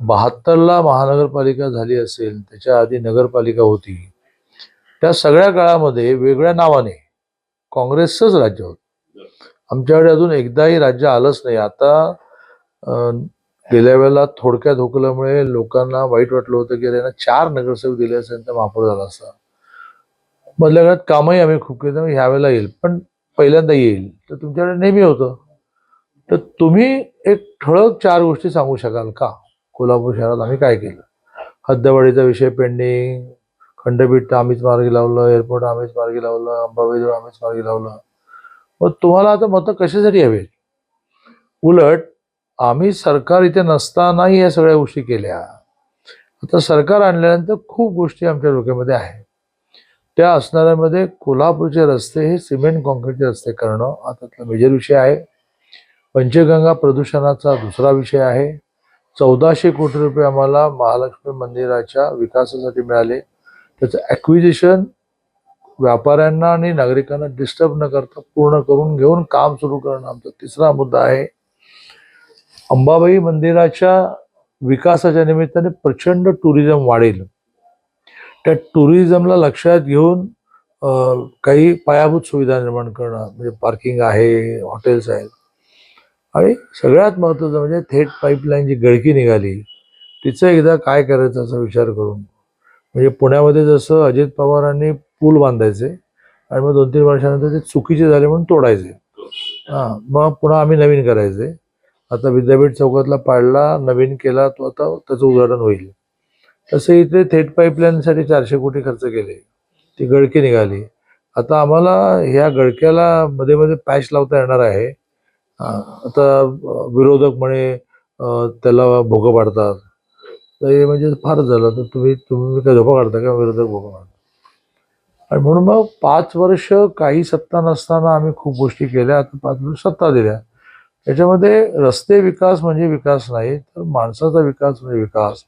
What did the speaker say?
बहात्तरला महानगरपालिका झाली असेल त्याच्या आधी नगरपालिका होती. त्या सगळ्या काळामध्ये वेगळ्या नावाने काँग्रेसचंच राज्य होतं. आमच्याकडे अजून एकदाही राज्य आलंच नाही. आता गेल्या वेळेला थोडक्यात हुकल्यामुळे लोकांना वाईट वाटलं होतं की त्यांना चार नगरसेवक दिले असेल तर महापौर झाला असता मधल्या काळात कामही आम्ही खूप केलं त्यामुळे ह्या वेळेला येईल. पण पहिल्यांदा येईल. तर तुमच्याकडे नेहमी होतं. तर तुम्ही एक ठळक चार गोष्टी सांगू शकाल का? कोल्हापूर शहरात आम्ही काय केलं? हद्दवाडीचा विषय पेंडिंग खंडपीठ आम्हीच मार्गी लावलं एअरपोर्ट आम्हीच मार्गी लावलं अंबाबाईजवळ आम्हीच मार्गी लावलं. मग तुम्हाला आता मतं कशासाठी हवेत? उलट आम्ही सरकार इथे नसतानाही या सगळ्या गोष्टी केल्या. आता सरकार आणल्यानंतर खूप गोष्टी आमच्या डोक्यामध्ये आहेत. त्या असणाऱ्यामध्ये कोल्हापूरचे रस्ते हे सिमेंट कॉन्क्रीटचे रस्ते करणं आता मेजर विषय आहे. पंचगंगा प्रदूषणाचा दुसरा विषय आहे. चौदाशे कोटी रुपये आम्हाला महालक्ष्मी मंदिराच्या विकासासाठी मिळाले. त्याचं ॲक्विजिशन व्यापाऱ्यांना आणि नागरिकांना डिस्टर्ब न करता पूर्ण करून घेऊन काम सुरू करणं आमचा तिसरा मुद्दा आहे. अंबाबाई मंदिराच्या विकासाच्या निमित्ताने प्रचंड टुरिझम वाढेल. त्या टुरिझमला लक्षात घेऊन काही पायाभूत सुविधा निर्माण करणं म्हणजे पार्किंग आहे हॉटेल्स आहेत आणि सगळ्यात महत्त्वाचं म्हणजे थेट पाईपलाईन जी गळकी निघाली तिचं एकदा काय करायचं असा विचार करून. म्हणजे पुण्यामध्ये जसं अजित पवारांनी पूल बांधायचे आणि मग दोन तीन वर्षानंतर ते चुकीचे झाले म्हणून तोडायचे. हां मग पुन्हा आम्ही नवीन करायचे. आता विद्यापीठ चौकातला पाडला नवीन केला तो आता त्याचं उद्घाटन होईल. तसं इथे थेट पाईपलाईनसाठी चारशे कोटी खर्च केले. ती गळकी निघाली. आता आम्हाला ह्या गळक्याला मध्ये मध्ये पॅच लावता येणार आहे. आता विरोधक म्हणे त्याला भोगं पाडतात. तर हे म्हणजे फारच झालं. तर तुम्ही तुम्ही काय धोका काढता का विरोधक भोगं पाडतात? आणि म्हणून मग पाच वर्ष काही सत्ता नसताना आम्ही खूप गोष्टी केल्या. आता पाच वर्ष सत्ता दिल्या. त्याच्यामध्ये रस्ते विकास म्हणजे विकास नाही तर माणसाचा विकास म्हणजे विकास.